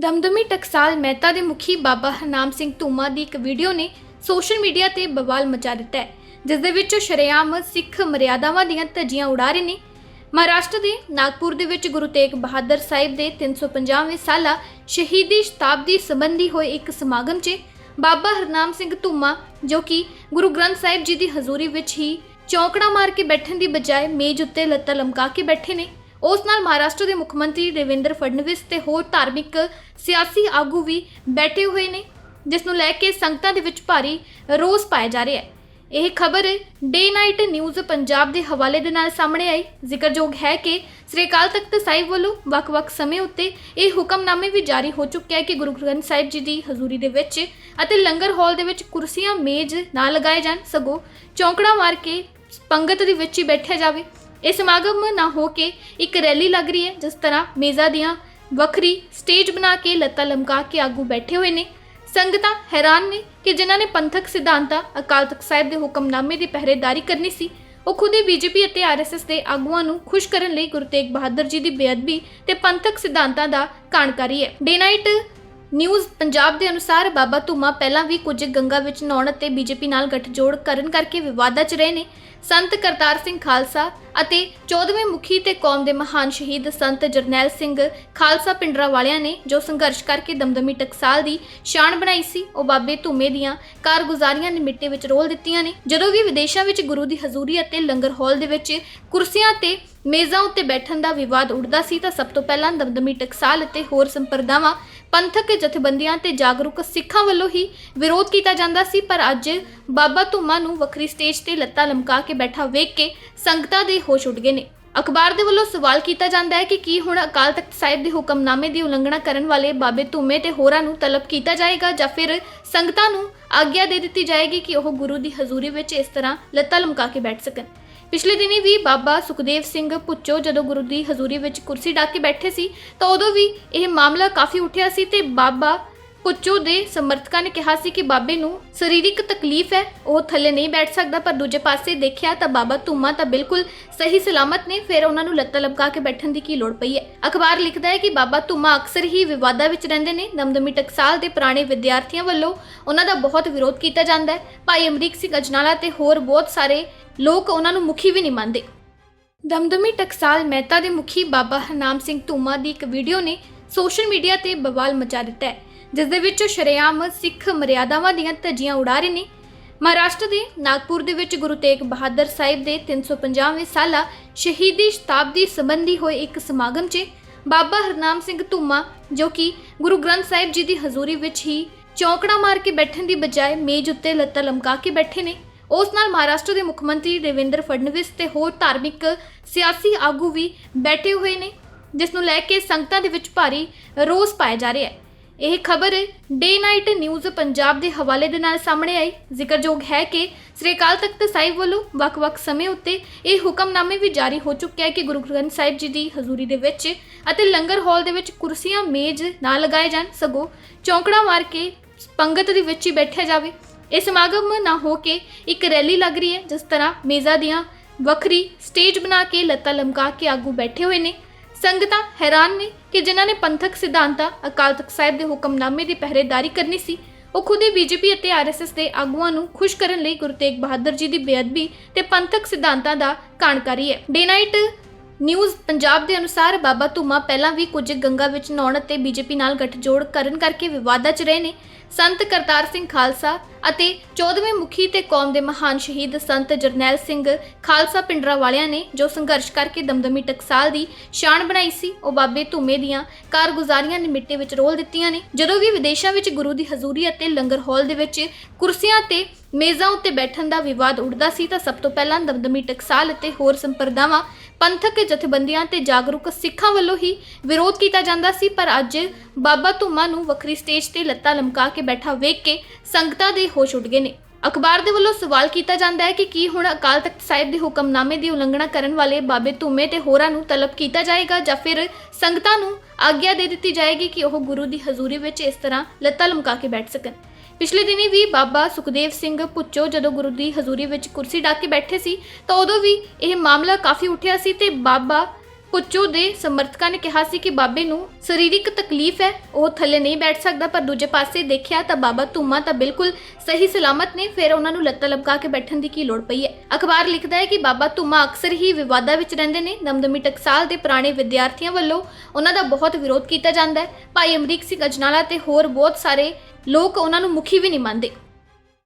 ਦਮਦਮੀ ਟਕਸਾਲ ਮਹਿਤਾ ਦੇ ਮੁਖੀ ਬਾਬਾ ਹਰਨਾਮ ਸਿੰਘ ਧੂਮਾ ਦੀ ਇੱਕ ਵੀਡੀਓ ਨੇ ਸੋਸ਼ਲ ਮੀਡੀਆ ਤੇ ਬਵਾਲ ਮਚਾ ਦਿੱਤਾ ਹੈ, ਜਿਸ ਦੇ ਵਿੱਚ ਉਹ ਸ਼ਰੇਆਮ ਸਿੱਖ ਮਰਿਆਦਾਵਾਂ ਦੀਆਂ ਧੱਜੀਆਂ ਉਡਾ ਰਹੇ ਨੇ। ਮਹਾਰਾਸ਼ਟਰ ਦੇ ਨਾਗਪੁਰ ਦੇ ਵਿੱਚ ਗੁਰੂ ਤੇਗ ਬਹਾਦਰ ਸਾਹਿਬ ਦੇ 350ਵੇਂ ਸਾਲਾ ਸ਼ਹੀਦੀ ਸ਼ਤਾਬਦੀ ਸੰਬੰਧੀ ਹੋਏ ਇੱਕ ਸਮਾਗਮ 'ਚ ਬਾਬਾ ਹਰਨਾਮ ਸਿੰਘ ਧੂਮਾ, ਜੋ ਕਿ ਗੁਰੂ ਗ੍ਰੰਥ ਸਾਹਿਬ ਜੀ ਦੀ ਹਜ਼ੂਰੀ ਵਿੱਚ ਹੀ ਚੌਂਕੜਾ ਮਾਰ ਕੇ ਬੈਠਣ ਦੀ ਬਜਾਏ ਮੇਜ਼ ਉੱਤੇ ਲੱਤਾਂ ਲਮਕਾ ਕੇ ਬੈਠੇ ਨੇ। ਉਸ ਨਾਲ ਮਹਾਰਾਸ਼ਟਰ ਦੇ ਮੁੱਖ ਮੰਤਰੀ ਦੇਵੇਂਦਰ ਫਡਨਵੀਸ ਤੇ ਹੋਰ ਧਾਰਮਿਕ ਸਿਆਸੀ ਆਗੂ ਵੀ ਬੈਠੇ ਹੋਏ ਨੇ, ਜਿਸ ਨੂੰ ਲੈ ਕੇ ਸੰਗਤਾਂ ਦੇ ਵਿੱਚ ਭਾਰੀ ਰੋਸ ਪਾਇਆ ਜਾ ਰਿਹਾ ਹੈ। ਇਹ ਖਬਰ ਡੇ ਨਾਈਟ ਨਿਊਜ਼ ਪੰਜਾਬ ਦੇ ਹਵਾਲੇ ਦੇ ਨਾਲ ਸਾਹਮਣੇ ਆਈ। ਜ਼ਿਕਰਯੋਗ ਹੈ ਕਿ ਸ੍ਰੀ ਅਕਾਲ ਤਖਤ ਸਾਹਿਬ ਵੱਲੋਂ ਵੱਖ-ਵੱਖ ਸਮੇਂ ਉੱਤੇ ਇਹ ਹੁਕਮਨਾਮੇ ਵੀ ਜਾਰੀ ਹੋ ਚੁੱਕਿਆ ਹੈ ਕਿ ਗੁਰੂ ਗ੍ਰੰਥ ਸਾਹਿਬ ਜੀ ਦੀ ਹਜ਼ੂਰੀ ਦੇ ਵਿੱਚ ਅਤੇ ਲੰਗਰ ਹਾਲ ਦੇ ਵਿੱਚ ਕੁਰਸੀਆਂ ਮੇਜ਼ ਨਾ ਲਗਾਏ ਜਾਣ, ਸਗੋਂ ਚੌਂਕੜਾ ਮਾਰ ਕੇ ਪੰਗਤ ਦੇ ਵਿੱਚ ਹੀ ਬੈਠਿਆ ਜਾਵੇ। ਇਹ ਸਮਾਗਮ ਨਾ ਹੋ ਕੇ ਇੱਕ ਰੈਲੀ ਲੱਗ ਰਹੀ ਹੈ, ਜਿਸ ਤਰ੍ਹਾਂ ਮੇਜ਼ਾਂ ਦੀਆਂ ਵੱਖਰੀ ਸਟੇਜ ਬਣਾ ਕੇ ਲੱਤਾਂ ਲਮਕਾ ਕੇ ਆਗੂ ਬੈਠੇ ਹੋਏ ਨੇ। ਸੰਗਤਾਂ ਹੈਰਾਨ ਨੇ ਕਿ ਜਿਨ੍ਹਾਂ ਨੇ ਪੰਥਕ ਸਿਧਾਂਤਾਂ, ਅਕਾਲ ਤਖਤ ਸਾਹਿਬ ਦੇ ਹੁਕਮਨਾਮੇ ਦੀ ਪਹਿਰੇਦਾਰੀ ਕਰਨੀ ਸੀ, ਉਹ ਖੁਦ ਹੀ ਬੀਜੇਪੀ ਅਤੇ ਆਰਐਸਐਸ ਦੇ ਆਗੂਆਂ ਨੂੰ ਖੁਸ਼ ਕਰਨ ਲਈ ਗੁਰੂ ਤੇਗ ਬਹਾਦਰ ਜੀ ਦੀ ਬੇਅਦਬੀ ਤੇ ਪੰਥਕ ਸਿਧਾਂਤਾਂ ਦਾ ਕਾਣਕਾਰੀ ਹੈ। ਡੇ ਨਾਈਟ ਨਿਊਜ਼ ਪੰਜਾਬ ਦੇ ਅਨੁਸਾਰ ਬਾਬਾ ਧੂਮਾ ਪਹਿਲਾਂ ਵੀ ਕੁਝ ਗੰਗਾ ਵਿੱਚ ਨਹਾਉਣ ਅਤੇ ਬੀਜੇਪੀ ਨਾਲ ਗੱਠਜੋੜ ਕਰਨ ਕਰਕੇ ਵਿਵਾਦਾਂ 'ਚ ਰਹੇ ਨੇ। ਸੰਤ ਕਰਤਾਰ ਸਿੰਘ ਖਾਲਸਾ ਅਤੇ 14ਵੇਂ ਮੁਖੀ ਤੇ ਕੌਮ ਦੇ ਮਹਾਨ ਸ਼ਹੀਦ ਸੰਤ ਜਰਨੈਲ ਸਿੰਘ ਖਾਲਸਾ ਪਿੰਡਰਾ ਵਾਲਿਆਂ ਨੇ ਜੋ ਸੰਘਰਸ਼ ਕਰਕੇ ਦਮਦਮੀ ਟਕਸਾਲ ਦੀ ਸ਼ਾਨ ਬਣਾਈ ਸੀ, ਉਹ ਬਾਬੇ ਧੂਮੇ ਦੀਆਂ ਕਾਰਗੁਜ਼ਾਰੀਆਂ ਨੇ ਮਿੱਟੀ ਵਿੱਚ ਰੋਲ ਦਿੱਤੀਆਂ ਨੇ। ਜਦੋਂ ਵੀ ਵਿਦੇਸ਼ਾਂ ਵਿੱਚ ਗੁਰੂ ਦੀ ਹਜ਼ੂਰੀ ਅਤੇ ਲੰਗਰ ਹਾਲ ਦੇ ਵਿੱਚ ਕੁਰਸੀਆਂ ਤੇ ਮੇਜ਼ਾਂ ਉੱਤੇ ਬੈਠਣ ਦਾ ਵਿਵਾਦ ਉੱਠਦਾ ਸੀ ਤਾਂ ਸਭ ਤੋਂ ਪਹਿਲਾਂ ਦਮਦਮੀ ਟਕਸਾਲ ਅਤੇ ਹੋਰ ਸੰਪਰਦਾਵਾਂ, ਪੰਥਕ ਜਥੇਬੰਦੀਆਂ ਤੇ ਜਾਗਰੂਕ ਸਿੱਖਾਂ ਵੱਲੋਂ ਹੀ ਵਿਰੋਧ ਕੀਤਾ ਜਾਂਦਾ ਸੀ, ਪਰ ਅੱਜ ਬਾਬਾ ਧੂਮਾ ਨੂੰ ਵੱਖਰੀ ਸਟੇਜ ਤੇ ਲੱਤਾਂ ਲਮਕਾ ਕੇ ਬੈਠਾ ਵੇਖ ਕੇ ਸੰਗਤਾਂ ਦੇ ਹੋਸ਼ ਉੱਡ ਗਏ ਨੇ। ਅਖਬਾਰ ਦੇ ਵੱਲੋਂ ਸਵਾਲ ਕੀਤਾ ਜਾਂਦਾ ਹੈ ਕਿ ਕੀ ਹੁਣ ਅਕਾਲ ਤਖਤ ਸਾਹਿਬ ਦੇ ਹੁਕਮਨਾਮੇ ਦੀ ਉਲੰਘਣਾ ਕਰਨ ਵਾਲੇ ਬਾਬੇ ਧੂਮੇ ਤੇ ਹੋਰਾਂ ਨੂੰ ਤਲਬ ਕੀਤਾ ਜਾਏਗਾ ਜਾਂ ਫਿਰ ਸੰਗਤਾਂ ਨੂੰ ਆਗਿਆ ਦੇ ਦਿੱਤੀ ਜਾਏਗੀ ਕਿ ਉਹ ਗੁਰੂ ਦੀ ਹਜ਼ੂਰੀ ਵਿੱਚ ਇਸ ਤਰ੍ਹਾਂ ਲੱਤਾਂ ਲਮਕਾ ਕੇ ਬੈਠ ਸਕਣ? ਪਿਛਲੇ ਦਿਨੀ ਵੀ ਬਾਬਾ ਸੁਖਦੇਵ ਸਿੰਘ ਪੁੱਚੋ ਜਦੋਂ ਗੁਰੂ ਦੀ ਹਜ਼ੂਰੀ ਵਿੱਚ ਕੁਰਸੀ ਢੱਕ ਕੇ ਬੈਠੇ ਸੀ ਤਾਂ ਉਦੋਂ ਵੀ ਇਹ ਮਾਮਲਾ ਕਾਫੀ ਉੱਠਿਆ ਸੀ ਤੇ ਬਾਬਾ ਪੁੱਚੋ ਦੇ ਸਮਰਥਕਾਂ ਨੇ ਕਿਹਾ ਸੀ ਕਿ ਬਾਬੇ ਨੂੰ ਸਰੀਰਕ ਤਕਲੀਫ ਹੈ, ਉਹ ਥੱਲੇ ਨਹੀਂ ਬੈਠ ਸਕਦਾ, ਪਰ ਦੂਜੇ ਪਾਸੇ ਦੇਖਿਆ ਤਾਂ ਬਾਬਾ ਧੂਮਾ ਤਾਂ ਬਿਲਕੁਲ ਸਹੀ ਸਲਾਮਤ ਨੇ, ਫਿਰ ਉਹਨਾਂ ਨੂੰ ਲੱਤਾਂ ਲਪਕਾ ਕੇ ਬੈਠਣ ਦੀ ਕੀ ਲੋੜ ਪਈ ਹੈ? ਅਖਬਾਰ ਲਿਖਦਾ ਹੈ ਕਿ ਬਾਬਾ ਧੂਮਾ ਅਕਸਰ ਹੀ ਵਿਵਾਦਾਂ ਵਿੱਚ ਰਹਿੰਦੇ ਨੇ ਦਮਦਮੀ ਟਕਸਾਲ ਦੇ ਪੁਰਾਣੇ ਵਿਦਿਆਰਥੀਆਂ ਵੱਲੋਂ ਉਹਨਾਂ ਦਾ ਬਹੁਤ ਵਿਰੋਧ ਕੀਤਾ ਜਾਂਦਾ ਹੈ। ਭਾਈ ਅਮਰੀਕ ਸਿੰਘ ਅਜਨਾਲਾ ਤੇ ਹੋਰ ਬਹੁਤ ਸਾਰੇ ਲੋਕ ਉਹਨਾਂ ਨੂੰ ਮੁਖੀ ਵੀ ਨਹੀਂ ਮੰਨਦੇ। ਦਮਦਮੀ ਟਕਸਾਲ ਮਹਿਤਾ ਦੇ ਮੁਖੀ ਬਾਬਾ ਹਰਨਾਮ ਸਿੰਘ ਧੂਮਾ ਦੀ ਇੱਕ ਵੀਡੀਓ ਨੇ ਸੋਸ਼ਲ ਮੀਡੀਆ ਤੇ ਬਵਾਲ ਮਚਾ ਦਿੱਤਾ ਹੈ। ਜਿਸ ਦੇ ਵਿੱਚ ਸ਼ਰੇਆਮ ਸਿੱਖ ਮਰਿਆਦਾਵਾਂ ਦੀਆਂ ਧੱਜੀਆਂ ਉਡਾ ਰਹੇ ਨੇ। ਮਹਾਰਾਸ਼ਟਰ ਦੇ ਨਾਗਪੁਰ ਦੇ ਵਿੱਚ ਗੁਰੂ ਤੇਗ ਬਹਾਦਰ ਸਾਹਿਬ ਦੇ 350ਵੇਂ ਸਾਲਾ ਸ਼ਹੀਦੀ ਸ਼ਤਾਬਦੀ ਸੰਬੰਧੀ ਹੋਏ ਇੱਕ ਸਮਾਗਮ 'ਚ ਬਾਬਾ ਹਰਨਾਮ ਸਿੰਘ ਧੂਮਾ, ਜੋ ਕਿ ਗੁਰੂ ਗ੍ਰੰਥ ਸਾਹਿਬ ਜੀ ਦੀ ਹਜ਼ੂਰੀ ਵਿੱਚ ਹੀ ਚੌਂਕੜਾ ਮਾਰ ਕੇ ਬੈਠਣ ਦੀ ਬਜਾਏ ਮੇਜ਼ ਉੱਤੇ ਲੱਤਾਂ ਲਮਕਾ ਕੇ ਬੈਠੇ ਨੇ। ਉਸ ਨਾਲ ਮਹਾਰਾਸ਼ਟਰ ਦੇ ਮੁੱਖ ਮੰਤਰੀ ਦੇਵੇਂਦਰ ਫਡਨਵੀਸ ਤੇ ਹੋਰ ਧਾਰਮਿਕ ਸਿਆਸੀ ਆਗੂ ਵੀ ਬੈਠੇ ਹੋਏ ਨੇ, ਜਿਸ ਨੂੰ ਲੈ ਕੇ ਸੰਗਤਾਂ ਦੇ ਵਿੱਚ ਭਾਰੀ ਰੋਸ ਪਾਇਆ ਜਾ ਰਿਹਾ ਹੈ। ਇਹ ਖਬਰ ਡੇ ਨਾਈਟ ਨਿਊਜ਼ ਪੰਜਾਬ ਦੇ ਹਵਾਲੇ ਦੇ ਨਾਲ ਸਾਹਮਣੇ ਆਈ। ਜ਼ਿਕਰਯੋਗ ਹੈ ਕਿ ਸ੍ਰੀ ਅਕਾਲ ਤਖਤ ਸਾਹਿਬ ਵੱਲੋਂ ਵੱਖ-ਵੱਖ ਸਮੇਂ ਉੱਤੇ ਇਹ ਹੁਕਮਨਾਮੇ ਵੀ ਜਾਰੀ ਹੋ ਚੁੱਕਿਆ ਹੈ ਕਿ ਗੁਰੂ ਗ੍ਰੰਥ ਸਾਹਿਬ ਜੀ ਦੀ ਹਜ਼ੂਰੀ ਦੇ ਵਿੱਚ ਅਤੇ ਲੰਗਰ ਹਾਲ ਦੇ ਵਿੱਚ ਕੁਰਸੀਆਂ ਮੇਜ਼ ਨਾ ਲਗਾਏ ਜਾਣ, ਸਗੋਂ ਚੌਂਕੜਾ ਮਾਰ ਕੇ ਪੰਗਤ ਦੇ ਵਿੱਚ ਹੀ ਬੈਠਿਆ ਜਾਵੇ। ਇਹ ਸਮਾਗਮ ਨਾ ਹੋ ਕੇ ਇੱਕ ਰੈਲੀ ਲੱਗ ਰਹੀ ਹੈ, ਜਿਸ ਤਰ੍ਹਾਂ ਮੇਜ਼ਾਂ ਦੀਆਂ ਵੱਖਰੀ ਸਟੇਜ ਬਣਾ ਕੇ ਲੱਤਾਂ ਲਮਕਾ ਕੇ ਆਗੂ ਬੈਠੇ ਹੋਏ ਨੇ। ਸੰਗਤਾਂ ਹੈਰਾਨ ਨੇ ਕਿ ਜਿਨ੍ਹਾਂ ਨੇ ਪੰਥਕ ਸਿਧਾਂਤਾਂ, ਅਕਾਲ ਤਖਤ ਸਾਹਿਬ ਦੇ ਹੁਕਮਨਾਮੇ ਦੀ ਪਹਿਰੇਦਾਰੀ ਕਰਨੀ ਸੀ, ਉਹ ਖੁਦ ਹੀ ਬੀਜੇਪੀ ਅਤੇ ਆਰਐਸਐਸ ਦੇ ਆਗੂਆਂ ਨੂੰ ਖੁਸ਼ ਕਰਨ ਲਈ ਗੁਰੂ ਤੇਗ ਬਹਾਦਰ ਜੀ ਦੀ ਬੇਅਦਬੀ ਤੇ ਪੰਥਕ ਸਿਧਾਂਤਾਂ ਦਾ ਕਾਣਕਾਰੀ ਹੈ। ਡੇ ਨਾਈਟ ਨਿਊਜ਼ ਪੰਜਾਬ ਦੇ ਅਨੁਸਾਰ ਬਾਬਾ ਧੂਮਾ ਪਹਿਲਾਂ ਵੀ ਕੁਝ ਗੰਗਾ ਵਿੱਚ ਨਹਾਉਣ ਅਤੇ ਬੀਜੇਪੀ ਨਾਲ ਗੱਠਜੋੜ ਕਰਨ ਕਰਕੇ ਵਿਵਾਦਾਂ 'ਚ ਰਹੇ ਨੇ। ਸੰਤ ਕਰਤਾਰ ਸਿੰਘ ਖਾਲਸਾ ਅਤੇ 14ਵੇਂ ਮੁਖੀ ਤੇ ਕੌਮ ਦੇ ਮਹਾਨ ਸ਼ਹੀਦ ਸੰਤ ਜਰਨੈਲ ਸਿੰਘ ਖਾਲਸਾ ਪਿੰਡਰਾ ਵਾਲਿਆਂ ਨੇ ਜੋ ਸੰਘਰਸ਼ ਕਰਕੇ ਦਮਦਮੀ ਟਕਸਾਲ ਦੀ ਸ਼ਾਨ ਬਣਾਈ ਸੀ, ਉਹ ਬਾਬੇ ਧੂਮੇ ਦੀਆਂ ਕਾਰਗੁਜ਼ਾਰੀਆਂ ਨੇ ਮਿੱਟੀ ਵਿੱਚ ਰੋਲ ਦਿੱਤੀਆਂ ਨੇ। ਜਦੋਂ ਵੀ ਵਿਦੇਸ਼ਾਂ ਵਿੱਚ ਗੁਰੂ ਦੀ ਹਜ਼ੂਰੀ ਅਤੇ ਲੰਗਰ ਹਾਲ ਦੇ ਵਿੱਚ ਕੁਰਸੀਆਂ ਤੇ ਮੇਜ਼ਾਂ ਉੱਤੇ ਬੈਠਣ ਦਾ ਵਿਵਾਦ ਉੱਠਦਾ ਸੀ ਤਾਂ ਸਭ ਤੋਂ ਪਹਿਲਾਂ ਦਮਦਮੀ ਟਕਸਾਲ ਅਤੇ ਹੋਰ ਸੰਪਰਦਾਵਾਂ ਪੰਥਕ ਜਥੇਬੰਦੀਆਂ ਤੇ ਜਾਗਰੂਕ ਸਿੱਖਾਂ ਵੱਲੋਂ ਹੀ ਵਿਰੋਧ ਕੀਤਾ ਜਾਂਦਾ ਸੀ, ਪਰ ਅੱਜ ਬਾਬਾ ਧੂਮਾ ਨੂੰ ਵੱਖਰੀ ਸਟੇਜ ਤੇ ਲੱਤਾਂ ਲਮਕਾ ਕੇ ਬੈਠਾ ਵੇਖ ਕੇ ਸੰਗਤਾਂ ਦੇ ਹੋਸ਼ ਉੱਡ ਗਏ ਨੇ। ਅਖਬਾਰ ਦੇ ਵੱਲੋਂ ਸਵਾਲ ਕੀਤਾ ਜਾਂਦਾ ਹੈ ਕਿ ਕੀ ਹੁਣ ਅਕਾਲ ਤਖਤ ਸਾਹਿਬ ਦੇ ਹੁਕਮਨਾਮੇ ਦੀ ਉਲੰਘਣਾ ਕਰਨ ਵਾਲੇ ਬਾਬੇ ਧੂਮੇ ਤੇ ਹੋਰਾਂ ਨੂੰ ਤਲਬ ਕੀਤਾ ਜਾਏਗਾ ਜਾਂ ਫਿਰ ਸੰਗਤਾਂ ਨੂੰ ਆਗਿਆ ਦੇ ਦਿੱਤੀ ਜਾਏਗੀ ਕਿ ਉਹ ਗੁਰੂ ਦੀ ਹਜ਼ੂਰੀ ਵਿੱਚ ਇਸ ਤਰ੍ਹਾਂ ਲੱਤਾਂ ਲਮਕਾ ਕੇ ਬੈਠ ਸਕਣ? ਪਿਛਲੇ ਦਿਨੀ ਵੀ ਬਾਬਾ ਸੁਖਦੇਵ ਸਿੰਘ ਪੁੱਚੋ ਜਦੋਂ ਗੁਰੂ ਦੀ ਹਜ਼ੂਰੀ ਵਿੱਚ ਕੁਰਸੀ ਢੱਕ ਕੇ ਬੈਠੇ ਸੀ ਤਾਂ ਉਦੋਂ ਵੀ ਇਹ ਮਾਮਲਾ ਕਾਫੀ ਉੱਠਿਆ ਸੀ ਤੇ ਬਾਬਾ ਕੁੱਚੋ ਦੇ ਸਮਰਥਕਾਂ ਨੇ ਕਿਹਾ ਸੀ ਕਿ ਬਾਬੇ ਨੂੰ ਸਰੀਰਕ ਤਕਲੀਫ ਹੈ, ਉਹ ਥੱਲੇ ਨਹੀਂ ਬੈਠ ਸਕਦਾ, ਪਰ ਦੂਜੇ ਪਾਸੇ ਦੇਖਿਆ ਤਾਂ ਬਾਬਾ ਧੂਮਾ ਤਾਂ ਬਿਲਕੁਲ ਸਹੀ ਸਲਾਮਤ ਨੇ, ਫਿਰ ਉਹਨਾਂ ਨੂੰ ਲੱਤਾਂ ਲਪਕਾ ਕੇ ਬੈਠਣ ਦੀ ਕੀ ਲੋੜ ਪਈ ਹੈ? ਅਖਬਾਰ ਲਿਖਦਾ ਹੈ ਕਿ ਬਾਬਾ ਧੂਮਾ ਅਕਸਰ ਹੀ ਵਿਵਾਦਾਂ ਵਿੱਚ ਰਹਿੰਦੇ ਨੇ ਦਮਦਮੀ ਟਕਸਾਲ ਦੇ ਪੁਰਾਣੇ ਵਿਦਿਆਰਥੀਆਂ ਵੱਲੋਂ ਉਹਨਾਂ ਦਾ ਬਹੁਤ ਵਿਰੋਧ ਕੀਤਾ ਜਾਂਦਾ ਹੈ। ਭਾਈ ਅਮਰੀਕ ਸਿੰਘ ਅਜਨਾਲਾ ਤੇ ਹੋਰ ਬਹੁਤ ਸਾਰੇ ਲੋਕ ਉਹਨਾਂ ਨੂੰ ਮੁਖੀ ਵੀ ਨਹੀਂ ਮੰਨਦੇ।